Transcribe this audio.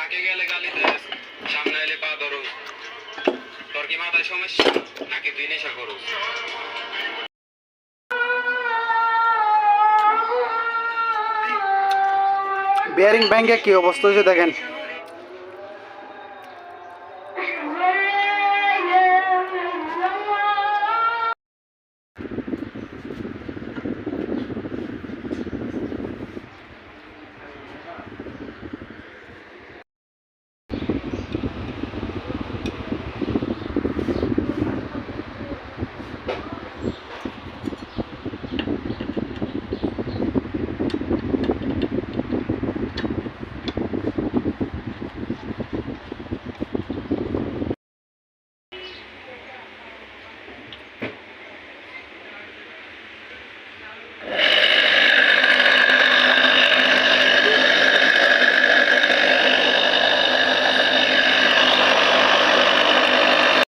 এলে গালি দেস সামনে এলে পা ধরো। তোর কি মাথায় সমস্যা? নাকি তুই নেশা করো? বিয়ারিং ব্যাংকে কি অবস্থা হয়েছে দেখেন।